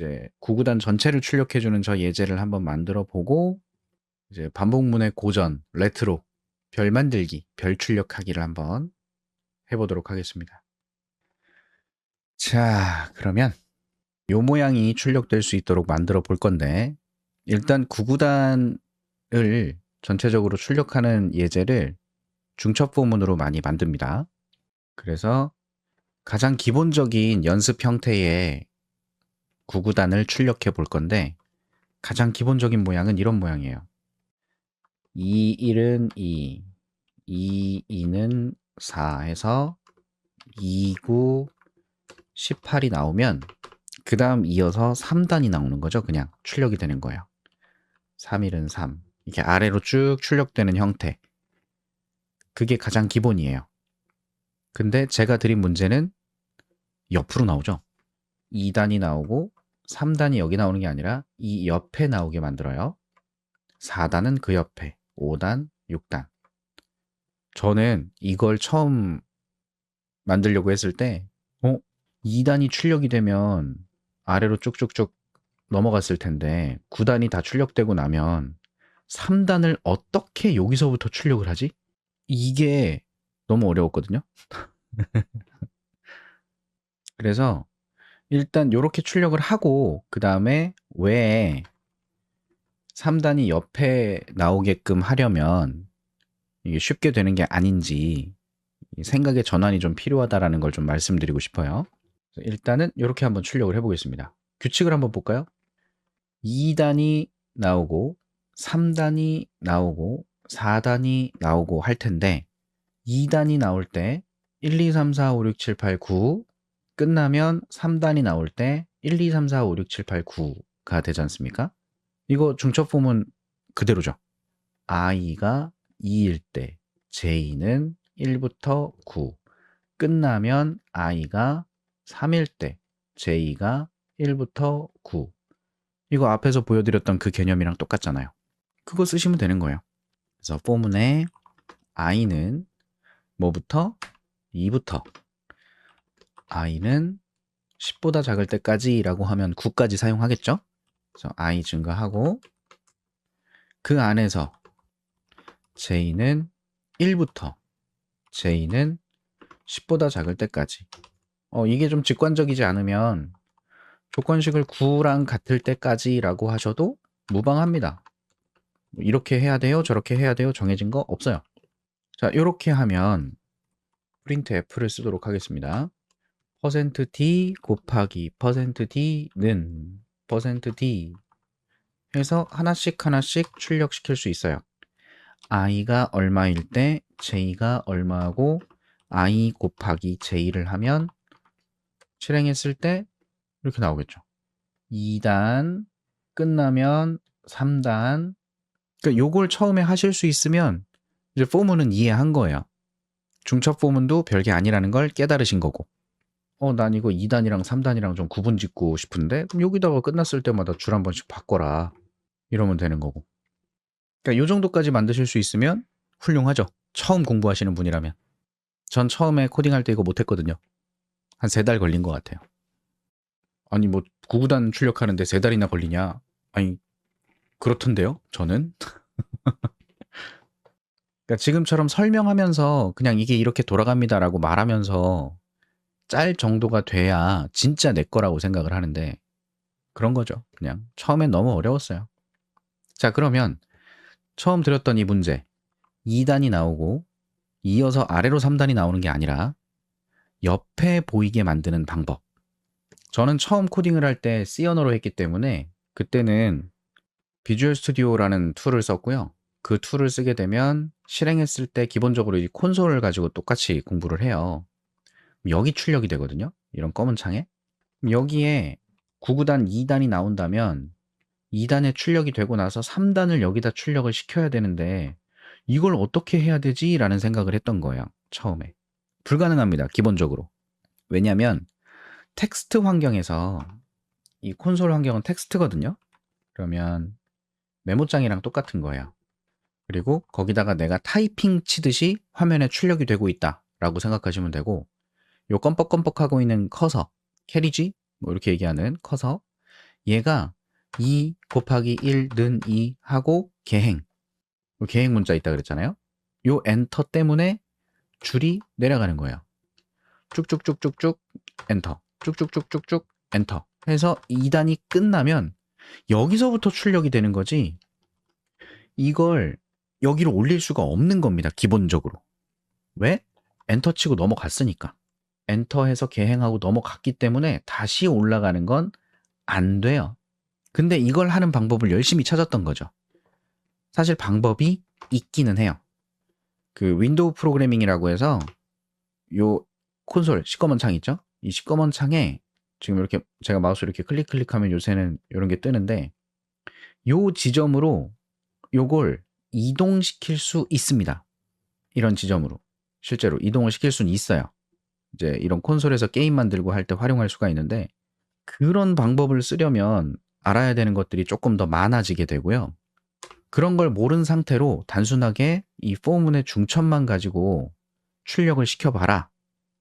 이제 구구단 전체를 출력해주는 저 예제를 한번 만들어 보고 이제 반복문의 고전, 레트로, 별 만들기, 별 출력하기를 한번 해보도록 하겠습니다. 자, 그러면 요 모양이 출력될 수 있도록 만들어 볼 건데 일단 구구단을 전체적으로 출력하는 예제를 중첩포문으로 많이 만듭니다. 그래서 가장 기본적인 연습 형태의 구구단을 출력해 볼 건데 가장 기본적인 모양은 이런 모양이에요. 2, 1은 2, 2, 2는 4 해서 2, 9, 18이 나오면 그 다음 이어서 3단이 나오는 거죠. 그냥 출력이 되는 거예요. 3, 1은 3. 이렇게 아래로 쭉 출력되는 형태. 그게 가장 기본이에요. 근데 제가 드린 문제는 옆으로 나오죠. 2단이 나오고 3단이 여기 나오는 게 아니라 이 옆에 나오게 만들어요. 4단은 그 옆에, 5단, 6단. 저는 이걸 처음 만들려고 했을 때, 어? 2단이 출력이 되면 아래로 쭉쭉쭉 넘어갔을 텐데, 9단이 다 출력되고 나면 3단을 어떻게 여기서부터 출력을 하지? 이게 너무 어려웠거든요. 그래서 일단 이렇게 출력을 하고 그 다음에 왜 3단이 옆에 나오게끔 하려면 이게 쉽게 되는 게 아닌지 생각의 전환이 좀 필요하다라는 걸 좀 말씀드리고 싶어요. 일단은 이렇게 한번 출력을 해보겠습니다. 규칙을 한번 볼까요? 2단이 나오고 3단이 나오고 4단이 나오고 할 텐데 2단이 나올 때 1, 2, 3, 4, 5, 6, 7, 8, 9 끝나면 3단이 나올 때 1, 2, 3, 4, 5, 6, 7, 8, 9가 되지 않습니까? 이거 중첩폼은 그대로죠. i가 2일 때 j는 1부터 9 끝나면 i가 3일 때 j가 1부터 9 이거 앞에서 보여드렸던 그 개념이랑 똑같잖아요. 그거 쓰시면 되는 거예요. 그래서 포문에 i는 뭐부터? 2부터 i는 10보다 작을 때까지 라고 하면 9까지 사용하겠죠? 그래서 i 증가하고 그 안에서 j는 1부터 j는 10보다 작을 때까지 어, 이게 좀 직관적이지 않으면 조건식을 9랑 같을 때까지 라고 하셔도 무방합니다. 이렇게 해야 돼요 저렇게 해야 돼요 정해진 거 없어요. 자 이렇게 하면 printf를 쓰도록 하겠습니다. %d 곱하기 %d는 %d 해서 하나씩 하나씩 출력시킬 수 있어요. i가 얼마일 때 j가 얼마고 i 곱하기 j를 하면 실행했을 때 이렇게 나오겠죠. 2단 끝나면 3단 그러니까 요걸 처음에 하실 수 있으면 이제 포문은 이해한 거예요. 중첩 포문도 별게 아니라는 걸 깨달으신 거고. 어, 난 이거 2단이랑 3단이랑 좀 구분 짓고 싶은데 그럼 여기다가 끝났을 때마다 줄 한 번씩 바꿔라. 이러면 되는 거고. 그러니까 요 정도까지 만드실 수 있으면 훌륭하죠. 처음 공부하시는 분이라면. 전 처음에 코딩할 때 이거 못했거든요. 한 세 달 걸린 것 같아요. 아니 뭐 구구단 출력하는데 세 달이나 걸리냐? 아니 그렇던데요. 저는. 그러니까 지금처럼 설명하면서 그냥 이게 이렇게 돌아갑니다라고 말하면서 짤 정도가 돼야 진짜 내 거라고 생각을 하는데 그런 거죠. 그냥 처음엔 너무 어려웠어요. 자, 그러면 처음 드렸던 이 문제 2단이 나오고 이어서 아래로 3단이 나오는 게 아니라 옆에 보이게 만드는 방법. 저는 처음 코딩을 할 때 C 언어로 했기 때문에 그때는 비주얼 스튜디오라는 툴을 썼고요. 그 툴을 쓰게 되면 실행했을 때 기본적으로 이 콘솔을 가지고 똑같이 공부를 해요. 여기 출력이 되거든요. 이런 검은 창에. 여기에 9구단 2단이 나온다면 2단에 출력이 되고 나서 3단을 여기다 출력을 시켜야 되는데 이걸 어떻게 해야 되지? 라는 생각을 했던 거예요. 처음에. 불가능합니다. 기본적으로. 왜냐하면 텍스트 환경에서 이 콘솔 환경은 텍스트거든요. 그러면 메모장이랑 똑같은 거예요. 그리고 거기다가 내가 타이핑 치듯이 화면에 출력이 되고 있다 라고 생각하시면 되고 요 껌뻑껌뻑하고 있는 커서 캐리지 뭐 이렇게 얘기하는 커서 얘가 2 곱하기 1 는 2 하고 계행. 요 계행 문자 있다 그랬잖아요. 요 엔터 때문에 줄이 내려가는 거예요. 쭉쭉쭉쭉쭉 엔터. 쭉쭉쭉쭉쭉 엔터. 해서 2단이 끝나면 여기서부터 출력이 되는 거지. 이걸 여기로 올릴 수가 없는 겁니다. 기본적으로. 왜? 엔터 치고 넘어갔으니까. 엔터해서 계행하고 넘어갔기 때문에 다시 올라가는 건 안 돼요. 근데 이걸 하는 방법을 열심히 찾았던 거죠. 사실 방법이 있기는 해요. 그 윈도우 프로그래밍이라고 해서 요 콘솔 시꺼먼 창 있죠? 이 시꺼먼 창에 지금 이렇게 제가 마우스 이렇게 클릭 클릭하면 요새는 이런 게 뜨는데 요 지점으로 요걸 이동시킬 수 있습니다. 이런 지점으로 실제로 이동을 시킬 수는 있어요. 이제 이런 콘솔에서 게임 만들고 할 때 활용할 수가 있는데 그런 방법을 쓰려면 알아야 되는 것들이 조금 더 많아지게 되고요. 그런 걸 모른 상태로 단순하게 이 포문의 중첩만 가지고 출력을 시켜봐라.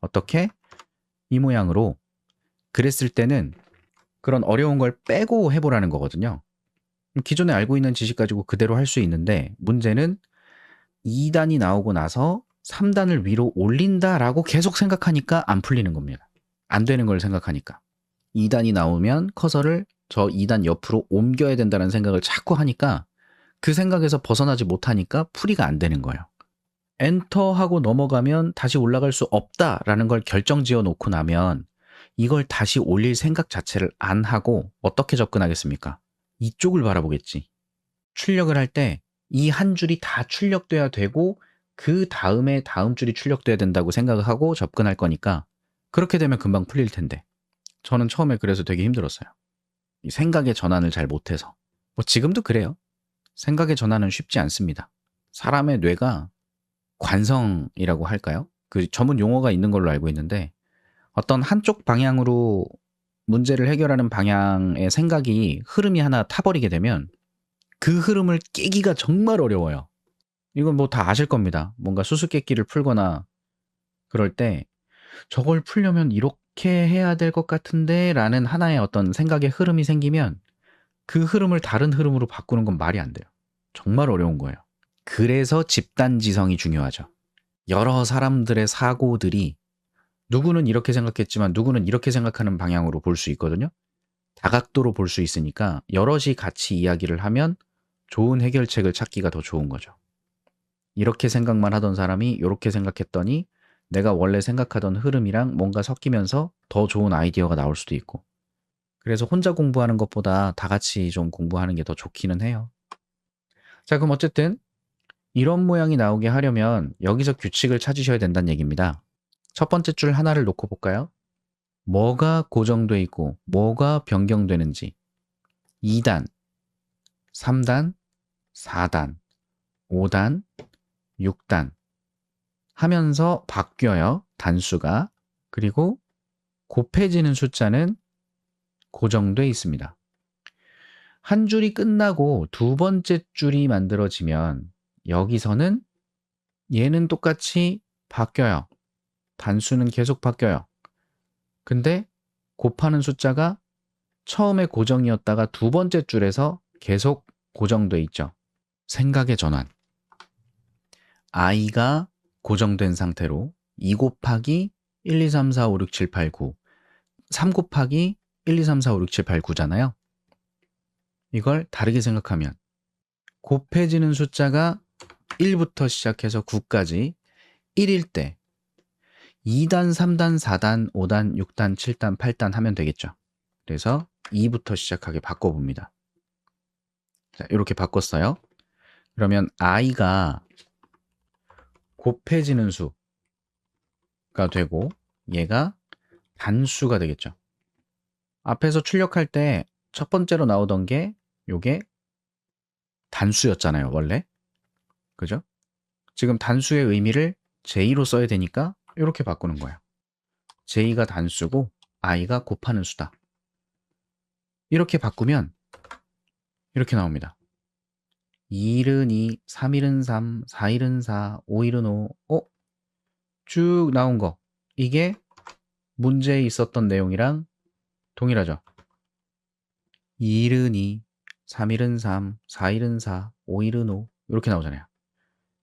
어떻게? 이 모양으로 그랬을 때는 그런 어려운 걸 빼고 해보라는 거거든요. 기존에 알고 있는 지식 가지고 그대로 할 수 있는데 문제는 2단이 나오고 나서 3단을 위로 올린다라고 계속 생각하니까 안 풀리는 겁니다. 안 되는 걸 생각하니까. 2단이 나오면 커서를 저 2단 옆으로 옮겨야 된다는 생각을 자꾸 하니까 그 생각에서 벗어나지 못하니까 풀이가 안 되는 거예요. 엔터하고 넘어가면 다시 올라갈 수 없다라는 걸 결정 지어 놓고 나면 이걸 다시 올릴 생각 자체를 안 하고 어떻게 접근하겠습니까? 이쪽을 바라보겠지. 출력을 할 때 이 한 줄이 다 출력돼야 되고 그 다음에 다음 줄이 출력돼야 된다고 생각을 하고 접근할 거니까 그렇게 되면 금방 풀릴 텐데 저는 처음에 그래서 되게 힘들었어요. 이 생각의 전환을 잘 못해서 뭐 지금도 그래요. 생각의 전환은 쉽지 않습니다. 사람의 뇌가 관성이라고 할까요? 그 전문 용어가 있는 걸로 알고 있는데 어떤 한쪽 방향으로 문제를 해결하는 방향의 생각이 흐름이 하나 타버리게 되면 그 흐름을 깨기가 정말 어려워요. 이건 뭐 다 아실 겁니다. 뭔가 수수께끼를 풀거나 그럴 때 저걸 풀려면 이렇게 해야 될 것 같은데 라는 하나의 어떤 생각의 흐름이 생기면 그 흐름을 다른 흐름으로 바꾸는 건 말이 안 돼요. 정말 어려운 거예요. 그래서 집단 지성이 중요하죠. 여러 사람들의 사고들이 누구는 이렇게 생각했지만 누구는 이렇게 생각하는 방향으로 볼 수 있거든요. 다각도로 볼 수 있으니까 여럿이 같이 이야기를 하면 좋은 해결책을 찾기가 더 좋은 거죠. 이렇게 생각만 하던 사람이 이렇게 생각했더니 내가 원래 생각하던 흐름이랑 뭔가 섞이면서 더 좋은 아이디어가 나올 수도 있고. 그래서 혼자 공부하는 것보다 다 같이 좀 공부하는 게 더 좋기는 해요. 자, 그럼 어쨌든 이런 모양이 나오게 하려면 여기서 규칙을 찾으셔야 된다는 얘기입니다. 첫 번째 줄 하나를 놓고 볼까요? 뭐가 고정돼 있고 뭐가 변경되는지 2단, 3단, 4단, 5단, 6단 하면서 바뀌어요. 단수가. 그리고 곱해지는 숫자는 고정돼 있습니다. 한 줄이 끝나고 두 번째 줄이 만들어지면 여기서는 얘는 똑같이 바뀌어요. 단수는 계속 바뀌어요. 근데 곱하는 숫자가 처음에 고정이었다가 두 번째 줄에서 계속 고정돼 있죠. 생각의 전환. I가 고정된 상태로 2 곱하기 1, 2, 3, 4, 5, 6, 7, 8, 9 3 곱하기 1, 2, 3, 4, 5, 6, 7, 8, 9잖아요. 이걸 다르게 생각하면 곱해지는 숫자가 1부터 시작해서 9까지 1일 때 2단, 3단, 4단, 5단, 6단, 7단, 8단 하면 되겠죠. 그래서 2부터 시작하게 바꿔봅니다. 자, 이렇게 바꿨어요. 그러면 i가 곱해지는 수가 되고 얘가 단수가 되겠죠. 앞에서 출력할 때 첫 번째로 나오던 게 요게 단수였잖아요, 원래. 그죠? 지금 단수의 의미를 j 로 써야 되니까 이렇게 바꾸는 거예요. j가 단수고 i가 곱하는 수다. 이렇게 바꾸면 이렇게 나옵니다. 2일은 2, 3일은 3, 4일은 4, 5일은 5. 어? 쭉 나온 거. 이게 문제에 있었던 내용이랑 동일하죠. 2일은 2, 3일은 3, 4일은 4, 5일은 5 이렇게 나오잖아요.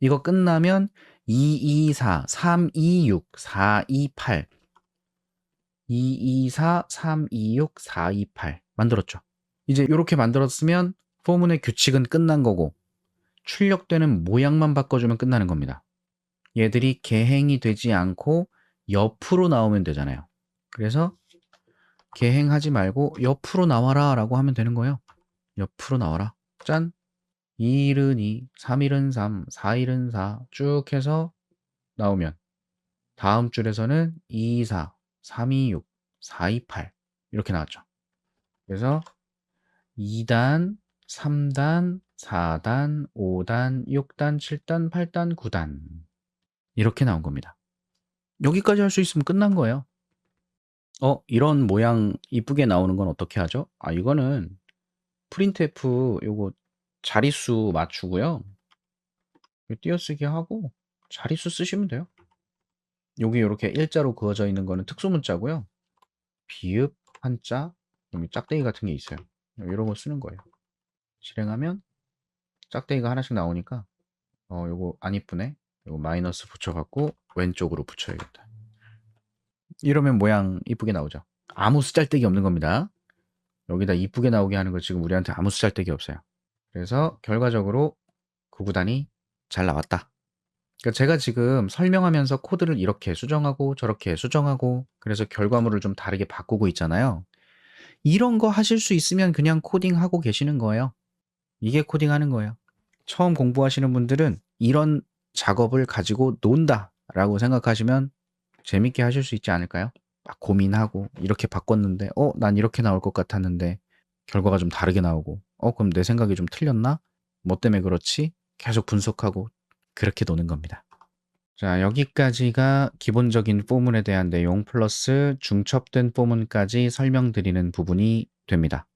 이거 끝나면 2, 2, 4, 3, 2, 6, 4, 2, 8 2, 2, 4, 3, 2, 6, 4, 2, 8 만들었죠. 이제 이렇게 만들었으면 포문의 규칙은 끝난 거고 출력되는 모양만 바꿔주면 끝나는 겁니다. 얘들이 개행이 되지 않고 옆으로 나오면 되잖아요. 그래서 개행하지 말고 옆으로 나와라 라고 하면 되는 거예요. 옆으로 나와라. 짠! 2일은 2, 3일은 3, 4일은 4 쭉 해서 나오면 다음 줄에서는 2, 4, 3, 2, 6, 4, 2, 8 이렇게 나왔죠. 그래서 2단, 3단, 4단, 5단, 6단, 7단, 8단, 9단 이렇게 나온 겁니다. 여기까지 할 수 있으면 끝난 거예요. 어, 이런 모양 이쁘게 나오는 건 어떻게 하죠? 아, 이거는 프린트F 요거 자릿수 맞추고요. 띄어쓰기 하고 자릿수 쓰시면 돼요. 여기 이렇게 일자로 그어져 있는 거는 특수문자고요. 비읍, 한자, 짝대기 같은 게 있어요. 이런 거 쓰는 거예요. 실행하면 짝대기가 하나씩 나오니까 어, 요거 안 이쁘네. 요거 마이너스 붙여갖고 왼쪽으로 붙여야겠다. 이러면 모양 이쁘게 나오죠. 아무 쓰잘데기 없는 겁니다. 여기다 이쁘게 나오게 하는 거 지금 우리한테 아무 쓰잘데기 없어요. 그래서 결과적으로 그 구단이 잘 나왔다. 그러니까 제가 지금 설명하면서 코드를 이렇게 수정하고 저렇게 수정하고 그래서 결과물을 좀 다르게 바꾸고 있잖아요. 이런 거 하실 수 있으면 그냥 코딩하고 계시는 거예요. 이게 코딩하는 거예요. 처음 공부하시는 분들은 이런 작업을 가지고 논다 라고 생각하시면 재밌게 하실 수 있지 않을까요? 막 고민하고 이렇게 바꿨는데 어, 난 이렇게 나올 것 같았는데 결과가 좀 다르게 나오고 어, 그럼 내 생각이 좀 틀렸나? 뭐 때문에 그렇지? 계속 분석하고 그렇게 노는 겁니다. 자, 여기까지가 기본적인 포문에 대한 내용 플러스 중첩된 포문까지 설명드리는 부분이 됩니다.